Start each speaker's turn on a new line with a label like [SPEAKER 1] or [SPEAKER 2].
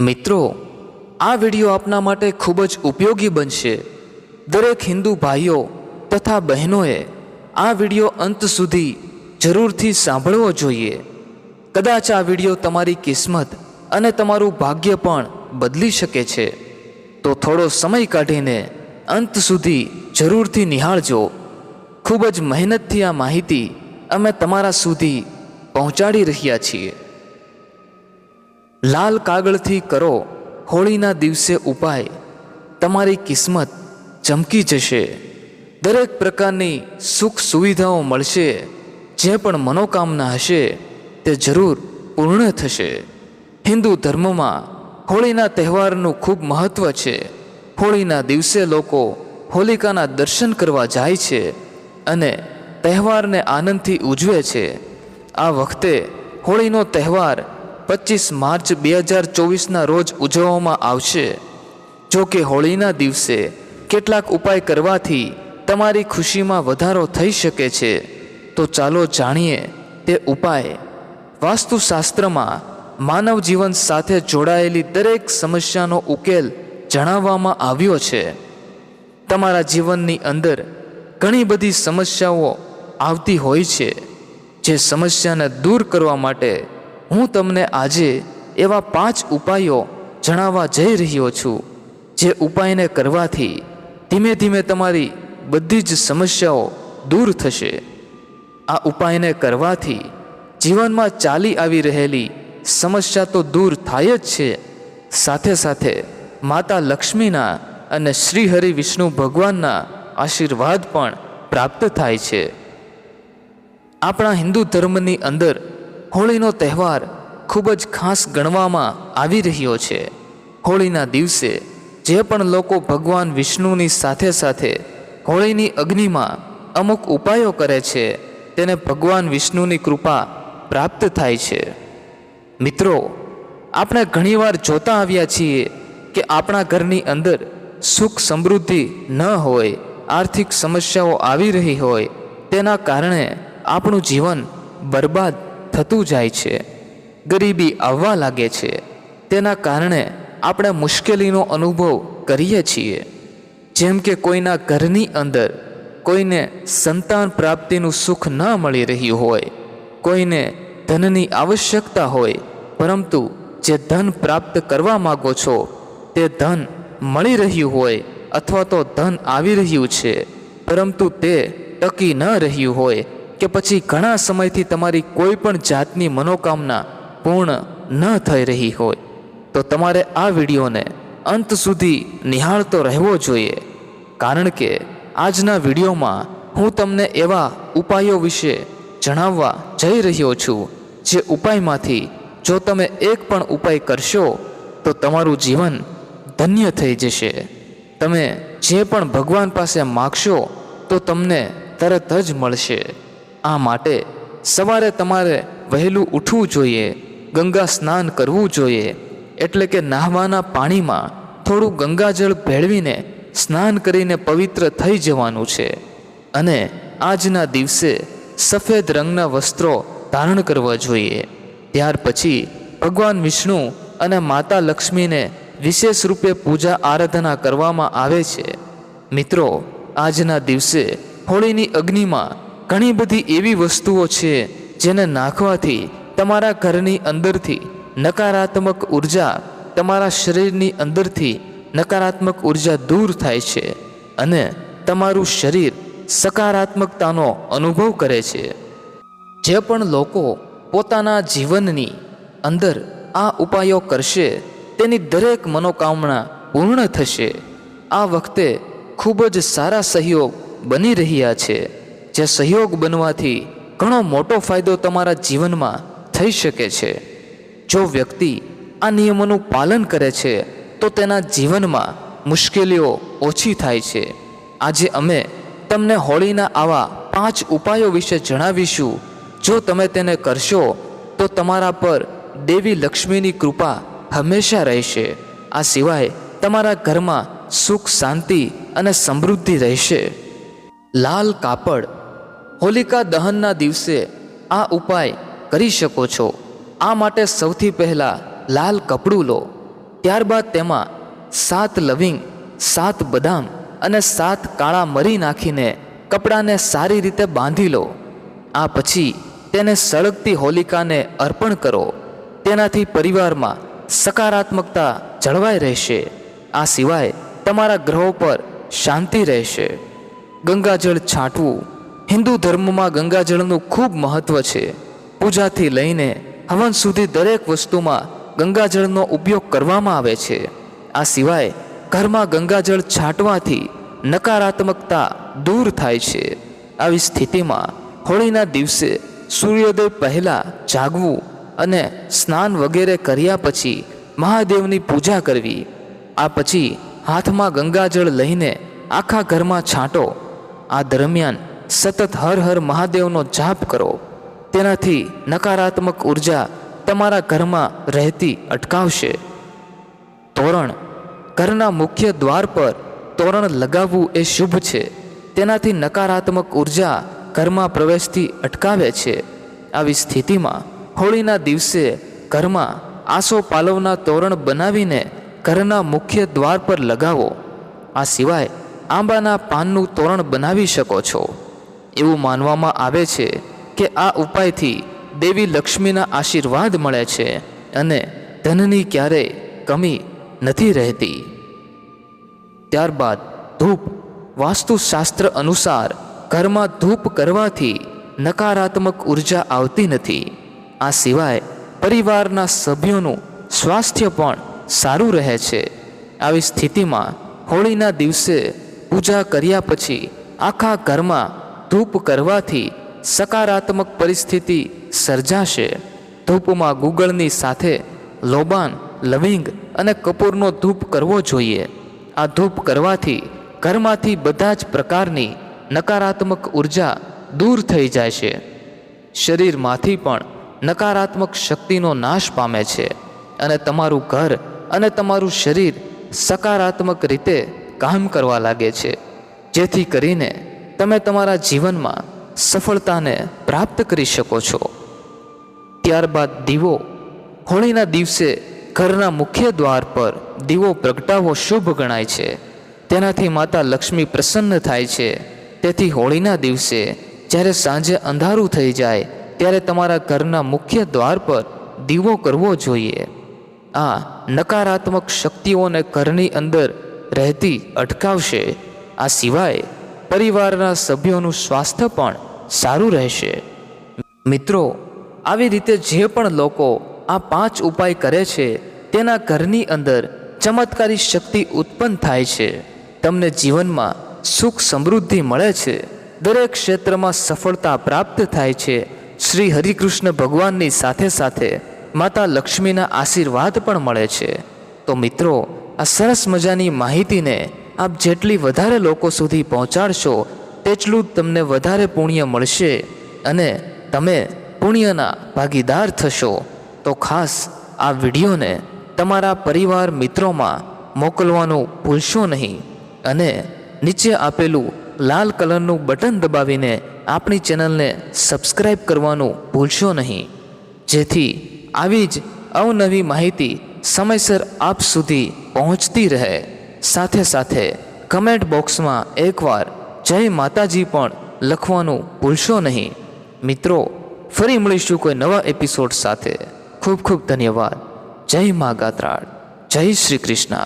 [SPEAKER 1] મિત્રો, આ વીડિયો આપના માટે ખૂબ જ ઉપયોગી બનશે. દરેક હિન્દુ ભાઈઓ તથા બહેનોએ આ વીડિયો અંત સુધી જરૂરથી સાંભળવો જોઈએ. કદાચ આ વીડિયો તમારી કિસ્મત અને તમારું ભાગ્ય પણ બદલી શકે છે. તો થોડો સમય કાઢીને અંત સુધી જરૂરથી નિહાળજો. ખૂબ જ મહેનતથી આ માહિતી અમે તમારા સુધી પહોંચાડી રહ્યા છીએ. લાલ કાગળથી કરો, હોળીના દિવસે ઉપાય. તમારી કિસ્મત ચમકી જશે. દરેક પ્રકારની સુખ સુવિધાઓ મળશે. જે પણ મનોકામના હશે, તે જરૂર પૂર્ણ થશે. હિન્દુ ધર્મમાં હોળીના તહેવારનું ખૂબ મહત્ત્વ છે. હોળીના દિવસે લોકો હોલિકાના દર્શન કરવા જાય છે અને તહેવારને આનંદથી ઉજવે છે. આ વખતે હોળીનો તહેવાર પચીસ માર્ચ બે હજાર ચોવીસના રોજ ઉજવવામાં આવશે. જો કે હોળીના દિવસે કેટલાક ઉપાય કરવાથી તમારી ખુશીમાં વધારો થઈ શકે છે. તો ચાલો જાણીએ તે ઉપાય. વાસ્તુશાસ્ત્રમાં માનવ જીવન સાથે જોડાયેલી દરેક સમસ્યાનો ઉકેલ જણાવવામાં આવ્યો છે. તમારા જીવનની અંદર ઘણી બધી સમસ્યાઓ આવતી હોય છે, જે સમસ્યાને દૂર કરવા માટે હું તમને આજે એવા પાંચ ઉપાયો જણાવવા જઈ રહ્યો છું, જે ઉપાયને કરવાથી ધીમે ધીમે તમારી બધી જ સમસ્યાઓ દૂર થશે. આ ઉપાયને કરવાથી જીવનમાં ચાલી આવી રહેલી સમસ્યા તો દૂર થાય જ છે. સાથે સાથે માતા લક્ષ્મીના અને શ્રી હરિ વિષ્ણુ ભગવાનના આશીર્વાદ પણ પ્રાપ્ત થાય છે. આપણા હિન્દુ ધર્મની અંદર હોળીનો તહેવાર ખૂબ જ ખાસ ગણવામાં આવી રહ્યો છે. હોળીના દિવસે જે પણ લોકો ભગવાન વિષ્ણુની સાથે સાથે હોળીની અગ્નિમાં અમુક ઉપાયો કરે છે, તેને ભગવાન વિષ્ણુની કૃપા પ્રાપ્ત થાય છે. મિત્રો, આપણે ઘણીવાર જોતા આવ્યા છીએ કે આપણા ઘરની અંદર સુખ સમૃદ્ધિ ન હોય, આર્થિક સમસ્યાઓ આવી રહી હોય, તેના કારણે આપણું જીવન બરબાદ થતું જાય છે. ગરીબી આવવા લાગે છે. તેના કારણે આપણે મુશ્કેલીનો અનુભવ કરીએ છીએ. જેમ કે કોઈના ઘરની અંદર કોઈને સંતાન પ્રાપ્તિનું સુખ ન મળી રહ્યું હોય, કોઈને ધનની આવશ્યકતા હોય, પરંતુ જે ધન પ્રાપ્ત કરવા માગો છો, તે ધન મળી રહ્યું હોય અથવા તો ધન આવી રહ્યું છે, પરંતુ તે ટકી ન રહ્યું હોય કે પછી ઘણા સમયથી તમારી કોઈ પણ જાતની મનોકામના પૂર્ણ ન થઈ રહી હોય, તો તમારે આ વિડીયોને અંત સુધી નિહાળતો રહેવો જોઈએ. કારણ કે આજના વિડીયોમાં હું તમને એવા ઉપાયો વિશે જણાવવા જઈ રહ્યો છું, જે ઉપાયમાંથી જો તમે એક પણ ઉપાય કરશો, તો તમારું જીવન ધન્ય થઈ જશે. તમે જે પણ ભગવાન પાસે માગશો, તો તમને તરત જ મળશે. આ માટે સવારે તમારે વહેલું ઉઠવું જોઈએ, ગંગા સ્નાન કરવું જોઈએ, એટલે કે નાહવાના પાણીમાં થોડું ગંગાજળ ભેળવીને સ્નાન કરીને પવિત્ર થઈ જવાનું છે. અને આજના દિવસે સફેદ રંગના વસ્ત્રો ધારણ કરવા જોઈએ. ત્યાર પછી ભગવાન વિષ્ણુ અને માતા લક્ષ્મીને વિશેષ રૂપે પૂજા આરાધના કરવામાં આવે છે. મિત્રો, આજના દિવસે હોળીની અગ્નિમાં ઘણી બધી એવી વસ્તુઓ છે જેને નાખવાથી તમારા ઘરની અંદરથી નકારાત્મક ઊર્જા તમારા શરીરની અંદરથી નકારાત્મક ઊર્જા દૂર થાય છે અને તમારું શરીર સકારાત્મકતાનો અનુભવ કરે છે. જે પણ લોકો પોતાના જીવનની અંદર આ ઉપાયો કરશે, તેની દરેક મનોકામના પૂર્ણ થશે. આ વખતે ખૂબ જ સારા સહયોગ બની રહ્યા છે. જે સહયોગ બનવાથી ઘણો મોટો ફાયદો તમારા જીવનમાં થઈ શકે છે. જો વ્યક્તિ આ નિયમોનું પાલન કરે છે, તો તેના જીવનમાં મુશ્કેલીઓ ઓછી થાય છે. આજે અમે તમને હોળીના આવા પાંચ ઉપાયો વિશે જણાવીશું. જો તમે તેને કરશો, તો તમારા પર દેવી લક્ષ્મીની કૃપા હંમેશા રહેશે. આ સિવાય તમારા ઘરમાં સુખ, શાંતિ અને સમૃદ્ધિ રહેશે. લાલ કાપડ હોલિકા દહનના દિવસે આ ઉપાય કરી શકો છો. આ માટે સૌથી પહેલાં લાલ કપડું લો. ત્યારબાદ તેમાં સાત લવિંગ, સાત બદામ અને સાત કાળા મરી નાખીને કપડાને સારી રીતે બાંધી લો. આ પછી તેને સળગતી હોલિકાને અર્પણ કરો. તેનાથી પરિવારમાં સકારાત્મકતા જળવાઈ રહેશે. આ સિવાય તમારા ગ્રહો પર શાંતિ રહેશે. ગંગાજળ છાંટવું હિન્દુ ધર્મમાં ગંગાજળનું ખૂબ મહત્ત્વ છે. પૂજાથી લઈને હવન સુધી દરેક વસ્તુમાં ગંગાજળનો ઉપયોગ કરવામાં આવે છે. આ સિવાય ઘરમાં ગંગાજળ છાંટવાથી નકારાત્મકતા દૂર થાય છે. આવી સ્થિતિમાં હોળીના દિવસે સૂર્યોદય પહેલાં જાગવું અને સ્નાન વગેરે કર્યા પછી મહાદેવની પૂજા કરવી. આ પછી હાથમાં ગંગાજળ લઈને આખા ઘરમાં છાંટો. આ દરમિયાન સતત હર હર મહાદેવનો જાપ કરો. તેનાથી નકારાત્મક ઊર્જા તમારા ઘરમાં રહેતી અટકાવશે. તોરણ, ઘરના મુખ્ય દ્વાર પર તોરણ લગાવવું એ શુભ છે. તેનાથી નકારાત્મક ઊર્જા ઘરમાં પ્રવેશથી અટકાવે છે. આવી સ્થિતિમાં હોળીના દિવસે ઘરમાં આસો પાલવના તોરણ બનાવીને ઘરના મુખ્ય દ્વાર પર લગાવો. આ સિવાય આંબાના પાનનું તોરણ બનાવી શકો છો. એવું માનવામાં આવે છે કે આ ઉપાયથી દેવી લક્ષ્મીના આશીર્વાદ મળે છે અને ધનની ક્યારેય કમી નથી રહેતી. ત્યારબાદ ધૂપ. વાસ્તુશાસ્ત્ર અનુસાર ઘરમાં ધૂપ કરવાથી નકારાત્મક ઊર્જા આવતી નથી. આ સિવાય પરિવારના સભ્યોનું સ્વાસ્થ્ય પણ સારું રહે છે. આવી સ્થિતિમાં હોળીના દિવસે પૂજા કર્યા પછી આખા ઘરમાં ધૂપ કરવાથી સકારાત્મક પરિસ્થિતિ સર્જાશે. ધૂપમાં ગુગળની સાથે લોબાન, લવિંગ અને કપૂરનો ધૂપ કરવો જોઈએ. આ ધૂપ કરવાથી ઘરમાંથી બધા જ પ્રકારની નકારાત્મક ઊર્જા દૂર થઈ જાય છે. શરીરમાંથી પણ નકારાત્મક શક્તિનો નાશ પામે છે અને તમારું ઘર અને તમારું શરીર સકારાત્મક રીતે કામ કરવા લાગે છે. જેથી કરીને તમે તમારા જીવનમાં સફળતાને પ્રાપ્ત કરી શકો છો. ત્યારબાદ દીવો. હોળીના દિવસે ઘરના મુખ્ય દ્વાર પર દીવો પ્રગટાવો શુભ ગણાય છે. તેનાથી માતા લક્ષ્મી પ્રસન્ન થાય છે. તેથી હોળીના દિવસે જ્યારે સાંજે અંધારું થઈ જાય, ત્યારે તમારા ઘરના મુખ્ય દ્વાર પર દીવો કરવો જોઈએ. આ નકારાત્મક શક્તિઓને ઘરની અંદર રહેતી અટકાવશે. આ સિવાય પરિવારના સભ્યોનું સ્વાસ્થ્ય પણ સારું રહેશે. મિત્રો, આવી રીતે જે પણ લોકો આ પાંચ ઉપાય કરે છે, તેના ઘરની અંદર ચમત્કારી શક્તિ ઉત્પન્ન થાય છે. તમને જીવનમાં સુખ સમૃદ્ધિ મળે છે. દરેક ક્ષેત્રમાં સફળતા પ્રાપ્ત થાય છે. શ્રી હરિકૃષ્ણ ભગવાનની સાથે સાથે માતા લક્ષ્મીના આશીર્વાદ પણ મળે છે. તો મિત્રો, આ સરસ મજાની માહિતીને આપ જેટલી વધારે લોકો સુધી પહોંચાડશો, તેટલું તમને વધારે પુણ્ય મળશે અને તમે પુણ્યના ભાગીદાર થશો. તો ખાસ આ વિડીયોને તમારા પરિવાર મિત્રોમાં મોકલવાનું ભૂલશો નહીં અને નીચે આપેલું લાલ કલરનું બટન દબાવીને આપણી ચેનલને સબસ્ક્રાઈબ કરવાનું ભૂલશો નહીં. જેથી આવી જ અવનવી માહિતી સમયસર આપ સુધી પહોંચતી રહે. સાથે સાથે કમેન્ટ બોક્સમાં એકવાર જય માતાજી પણ લખવાનું ભૂલશો નહીં. મિત્રો, ફરી મળીશું કોઈ નવા એપિસોડ સાથે. ખૂબ ખૂબ ધન્યવાદ. જય મા ગાત્રાળ. જય શ્રી કૃષ્ણ.